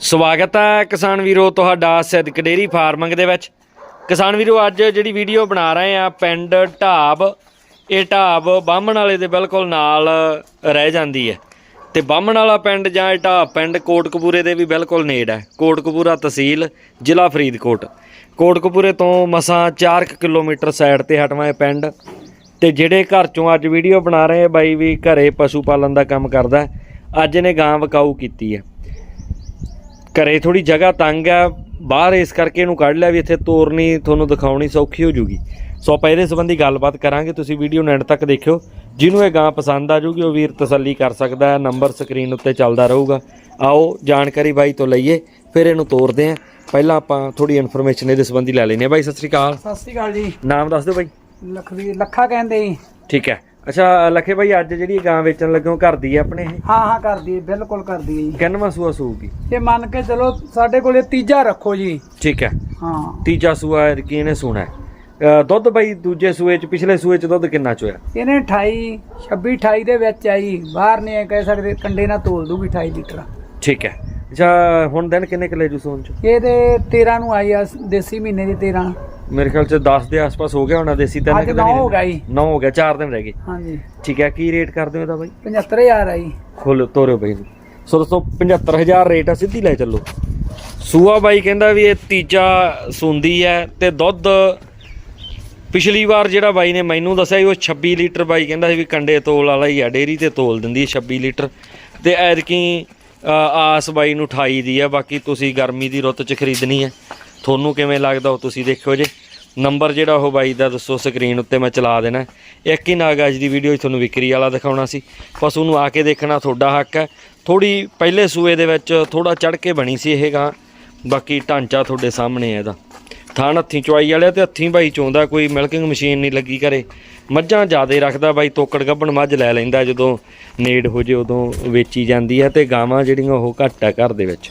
ਸਵਾਗਤ ਹੈ ਕਿਸਾਨ ਵੀਰੋ ਤੁਹਾਡਾ ਸਿੱਧਕ ਡੇਰੀ ਫਾਰਮਿੰਗ ਦੇ ਵਿੱਚ। ਕਿਸਾਨ ਵੀਰੋ, ਅੱਜ ਜਿਹੜੀ ਵੀਡੀਓ ਬਣਾ ਰਹੇ ਆ ਪਿੰਡ ਢਾਬ, ਇਹ ਢਾਬ ਬਾਹਮਣ ਵਾਲੇ ਦੇ ਬਿਲਕੁਲ ਨਾਲ ਰਹਿ ਜਾਂਦੀ ਹੈ। ਤੇ ਬਾਹਮਣ ਵਾਲਾ ਪਿੰਡ ਜਾਂ ਇਹ ਢਾਬ ਪਿੰਡ ਕੋਟਕਪੂਰੇ ਦੇ ਵੀ ਬਿਲਕੁਲ ਨੇੜ ਹੈ। ਕੋਟਕਪੂਰਾ ਤਹਿਸੀਲ ਜ਼ਿਲ੍ਹਾ ਫਰੀਦਕੋਟ। ਕੋਟਕਪੂਰੇ ਤੋਂ ਮਸਾਂ 4 ਕਿਲੋਮੀਟਰ ਸਾਈਡ ਤੇ ਹਟਵਾਂ ਇਹ ਪਿੰਡ। ਤੇ ਜਿਹੜੇ ਘਰ ਚੋਂ ਅੱਜ ਵੀਡੀਓ ਬਣਾ ਰਹੇ ਆ ਬਾਈ ਵੀ ਘਰੇ ਪਸ਼ੂ ਪਾਲਣ ਦਾ ਕੰਮ ਕਰਦਾ ਅੱਜ ਇਹਨੇ ਗਾਂ ਵਕਾਊ ਕੀਤੀ ਹੈ। ਘਰੇ ਥੋੜੀ ਜਗ੍ਹਾ ਤੰਗ ਆ ਬਾਹਰ ਇਸ ਕਰਕੇ ਇਹਨੂੰ ਕੱਢ ਲਿਆ ਵੀ ਇੱਥੇ ਤੋਰਨੀ ਤੁਹਾਨੂੰ ਦਿਖਾਉਣੀ ਸੌਖੀ ਹੋ ਜੂਗੀ। ਸੋ ਆਪਾਂ ਇਹਦੇ ਸੰਬੰਧੀ ਗੱਲਬਾਤ ਕਰਾਂਗੇ ਤੁਸੀਂ ਵੀਡੀਓ ਨੈਂਡ ਤੱਕ ਦੇਖਿਓ। ਜਿਹਨੂੰ ਇਹ ਗਾਂ ਪਸੰਦ ਆ ਜੂਗੀ ਉਹ ਵੀਰ ਤਸੱਲੀ ਕਰ ਸਕਦਾ ਹੈ ਨੰਬਰ ਸਕਰੀਨ ਉੱਤੇ ਚੱਲਦਾ ਰਹੂਗਾ। ਆਓ ਜਾਣਕਾਰੀ ਬਾਈ ਤੋਂ ਲਈਏ ਫਿਰ ਇਹਨੂੰ ਤੋਰਦੇ ਆਂ ਪਹਿਲਾਂ ਆਪਾਂ ਥੋੜੀ ਇਨਫੋਰਮੇਸ਼ਨ ਇਹਦੇ ਸੰਬੰਧੀ ਲੈ ਲੈਨੇ ਆ ਬਾਈ ਸਤਿ ਸ੍ਰੀ ਅਕਾਲ। ਸਤਿ ਸ਼੍ਰੀ ਅਕਾਲ ਜੀ। ਨਾਮ ਦੱਸ ਦਿਓ ਬਾਈ। ਲਖਵੀਰ ਲੱਖਾ ਕਹਿੰਦੇ ਜੀ। ਠੀਕ ਹੈ। ਅੱਛਾ ਲੱਖੇ ਬਾਈ ਅੱਜ ਜਿਹੜੀ ਗਾਂ ਵੇਚਣ ਲੱਗਿਓ ਘਰ ਦੀ ਹੈ ਆਪਣੇ ਇਹ? ਹਾਂ ਹਾਂ ਕਰਦੀ ਹੈ ਬਿਲਕੁਲ ਕਰਦੀ ਹੈ ਜੀ। ਕਿੰਨਵਾਂ ਸੂਆ ਸੂਗੀ? ਇਹ ਮੰਨ ਕੇ ਚਲੋ ਸਾਡੇ ਕੋਲੇ ਤੀਜਾ ਰੱਖੋ ਜੀ। ਠੀਕ ਹੈ। ਹਾਂ। ਤੀਜਾ ਸੂਆ ਹੈ ਕੀ ਇਹਨੇ ਸੁਣਾ ਹੈ। ਅ, ਦੁੱਧ ਬਾਈ ਦੂਜੇ ਸੂਏ ਚ ਪਿਛਲੇ ਸੂਏ ਚ ਦੁੱਧ ਕਿੰਨਾ ਚੋਇਆ? ਇਹਨੇ 28 26 28 ਦੇ ਵਿੱਚ ਆਈ ਬਾਹਰ ਨਹੀਂ ਇਹ ਕਹਿ ਸਕਦੇ ਕੰਡੇ ਨਾਲ ਤੋਲ ਦੂਗੀ 28 ਲੀਟਰ। ਠੀਕ ਹੈ। ਅੱਛਾ ਹੁਣ ਦਿਨ ਕਿੰਨੇ ਕਿਲੇ ਜੂ ਸੋਨ ਚ? ਇਹਦੇ 13 ਨੂੰ ਆਈ ਆ ਦੇਸੀ ਮਹੀਨੇ ਦੀ 13 ਮੇਰੇ ਖਿਆਲ ਚ 10 ਦੇ ਆਸ-ਪਾਸ ਹੋ ਗਿਆ ਹੋਣਾ ਦੇਸੀ ਤਿੰਨ ਅੱਜ ਨੌ ਹੋ। ਗਿਆ ਜੀ। 9 ਹੋ ਗਿਆ 4 ਦਿਨ ਰਹਿ ਗਏ। ਹਾਂਜੀ। ਠੀਕ ਹੈ ਕੀ ਰੇਟ ਕਰਦੇ ਹੋ ਇਹਦਾ ਬਾਈ? 75000 ਆਈ ਖੋਲ ਤੋਰਿਓ ਬਾਈ ਸੋ ਦੋਸਤੋ 75000 ਰੇਟ ਆ ਸਿੱਧੀ ਲੈ ਚੱਲੋ। ਸੂਆ ਬਾਈ ਕਹਿੰਦਾ ਵੀ ਇਹ ਤੀਜਾ ਸੁੰਦੀ ਹੈ ਤੇ ਦੁੱਧ ਪਿਛਲੀ ਵਾਰ ਜਿਹੜਾ ਬਾਈ ਨੇ ਮੈਨੂੰ ਦੱਸਿਆ ਸੀ ਉਹ 26 ਲੀਟਰ ਬਾਈ ਕਹਿੰਦਾ ਸੀ ਵੀ ਕੰਡੇ ਤੋਲ ਵਾਲਾ ਹੀ ਆ ਡੇਰੀ ਤੇ ਤੋਲ ਦਿੰਦੀ ਹੈ 26 ਲੀਟਰ। ਤੇ ਐਤਕੀ ਆਸ ਬਾਈ ਨੂੰ 28 ਦੀ ਹੈ ਬਾਕੀ ਤੁਸੀਂ ਗਰਮੀ ਦੀ ਰੁੱਤ 'ਚ ਖਰੀਦਣੀ ਹੈ। ਤੁਹਾਨੂੰ ਕਿਵੇਂ ਲੱਗਦਾ ਉਹ ਤੁਸੀਂ ਦੇਖਿਓ ਜੇ। ਨੰਬਰ ਜਿਹੜਾ ਉਹ ਬਾਈ ਦਾ ਦੱਸੋ ਸਕਰੀਨ ਉੱਤੇ ਮੈਂ ਚਲਾ ਦੇਣਾ। ਇੱਕ ਹੀ ਨਾਗ ਅੱਜ ਦੀ ਵੀਡੀਓ 'ਚ ਤੁਹਾਨੂੰ ਵਿਕਰੀ ਵਾਲਾ ਦਿਖਾਉਣਾ ਸੀ। ਪਸ਼ੂ ਨੂੰ ਆ ਕੇ ਦੇਖਣਾ ਤੁਹਾਡਾ ਹੱਕ ਹੈ। ਥੋੜੀ ਪਹਿਲੇ ਸੂਏ ਦੇ ਵਿੱਚ ਥੋੜਾ ਚੜ ਕੇ ਬਣੀ ਸੀ ਇਹ ਗਾਂ। ਬਾਕੀ ਢਾਂਚਾ ਤੁਹਾਡੇ ਸਾਹਮਣੇ ਹੈ ਇਹਦਾ। ਥਾਣ ਹੱਥੀਂ ਚੁਆਈ ਵਾਲਿਆ ਤੇ ਹੱਥੀਂ ਬਾਈ ਚੋਂਦਾ, ਕੋਈ ਮਿਲਕਿੰਗ ਮਸ਼ੀਨ ਨਹੀਂ ਲੱਗੀ ਘਰੇ। ਮੱਝਾਂ ਜ਼ਿਆਦੇ ਰੱਖਦਾ ਬਾਈ, ਤੋਕੜ ਗੱਭਣ ਮੱਝ ਲੈ ਲੈਂਦਾ ਜਦੋਂ ਨੇੜ ਹੋ ਜੇ ਉਦੋਂ ਵੇਚੀ ਜਾਂਦੀ ਹੈ ਤੇ ਗਾਵਾਂ ਜਿਹੜੀਆਂ ਉਹ ਘੱਟ ਆ ਘਰ ਦੇ ਵਿੱਚ।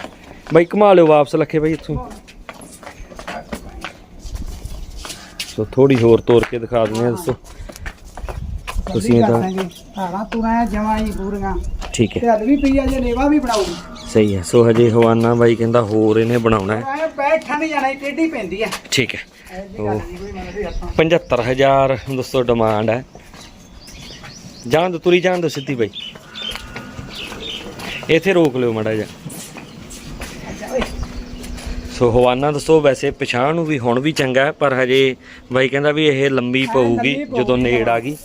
ਬਾਈ ਘੁਮਾ ਲਿਓ ਵਾਪਸ ਲੱਖੇ ਬਾਈ ਇੱਥੋਂ। ਸੋ ਥੋੜੀ ਹੋਰ ਤੋਰ ਕੇ ਦਿਖਾ ਦਿੰਦੇ ਆ ਦੱਸੋ। ਤੁਸੀਂ ਇਹਦਾ ਹਾਣਾ ਤੁਰਾਂ ਜਮਾ ਹੀ ਪੂਰੀਆਂ। ਠੀਕ ਹੈ। ਤੇ ਵੀ ਪਈ ਆ ਜੇ ਲੇਵਾ ਵੀ ਬਣਾਉਗੀ ਸਹੀ ਹੈ। ਸੋ ਹਜੇ ਹਵਾਨਾ ਬਾਈ ਕਹਿੰਦਾ ਹੋਰ ਇਹਨੇ ਬਣਾਉਣਾ ਹੈ। ਐ ਬੈਠਾ ਨਹੀਂ ਜਾਣਾ ਟੇਢੀ ਪੈਂਦੀ ਆ। ਠੀਕ ਹੈ। ਐਡੀ ਗੱਲ ਨਹੀਂ ਕੋਈ ਮੰਨਦੀ ਆਪਾਂ। 75000 ਦੋਸਤੋ ਡਿਮਾਂਡ ਹੈ। ਜਾਣ ਦੋ ਤੁਰੀ ਜਾਣ ਦੋ ਸਿੱਧੀ ਬਾਈ। ਇੱਥੇ ਰੋਕ ਲਿਓ ਮੜਾ ਜਾ ਸੋ ਹਵਾਨਾ ਦੱਸੋ ਵੈਸੇ ਪਛਾਣ ਨੂੰ ਵੀ ਹੁਣ ਵੀ ਚੰਗਾ ਪਰ ਹਜੇ ਬਾਈ ਕਹਿੰਦਾ ਵੀ ਇਹ ਲੰਬੀ ਪਊਗੀ ਜਦੋਂ ਨੇੜ ਆ ਗਈ।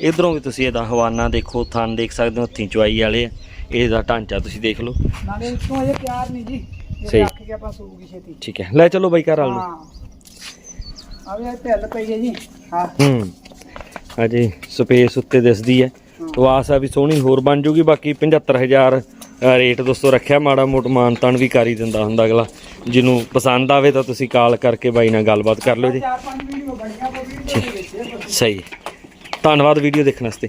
ਇਧਰੋਂ ਵੀ ਤੁਸੀਂ ਇਹਦਾ ਹਵਾਨਾ ਦੇਖੋ ਥਣ ਦੇਖ ਸਕਦੇ ਹੋ ਹੱਥੀਂ ਚੁਆਈ ਵਾਲੇ ਆ। ਇਹਦਾ ਢਾਂਚਾ ਤੁਸੀਂ ਦੇਖ ਲਓ। ਨਾਲੇ ਇਸ ਤੋਂ ਅਜੇ ਤਿਆਰ ਨਹੀਂ ਜੀ। ਸਹੀ। ਰੱਖ ਕੇ ਆਪਾਂ ਸੂਗੀ ਛੇਤੀ। ਠੀਕ ਹੈ। ਲੈ ਚਲੋ ਬਾਈ ਘਰ ਆ ਲਓ ਹਾਂ। ਆ ਵੀ ਢਿੱਲ ਪਈ ਹੈ ਜੀ। ਹਾਂ। ਹੂੰ। ਅਜੇ ਸਪੇਸ ਉੱਤੇ ਦਿਸਦੀ ਹੈ। ਤੋ ਆਸ ਆ ਵੀ ਸੋਹਣੀ ਹੋਰ ਬਣ ਜੂਗੀ ਬਾਕੀ 75000 ਅ, ਰੇਟ ਦੋਸਤੋ ਰੱਖਿਆ ਮਾੜਾ ਮੋਟ ਮਾਨਤਾਨ ਵੀ ਕਰ ਹੀ ਦਿੰਦਾ ਹੁੰਦਾ ਅਗਲਾ। ਜਿਹਨੂੰ ਪਸੰਦ ਆਵੇ ਤਾਂ ਤੁਸੀਂ ਕਾਲ ਕਰਕੇ ਬਾਈ ਨਾਲ ਗੱਲਬਾਤ ਕਰ ਲਿਓ ਜੀ। ਸਹੀ। ਧੰਨਵਾਦ ਵੀਡੀਓ ਦੇਖਣ ਵਾਸਤੇ।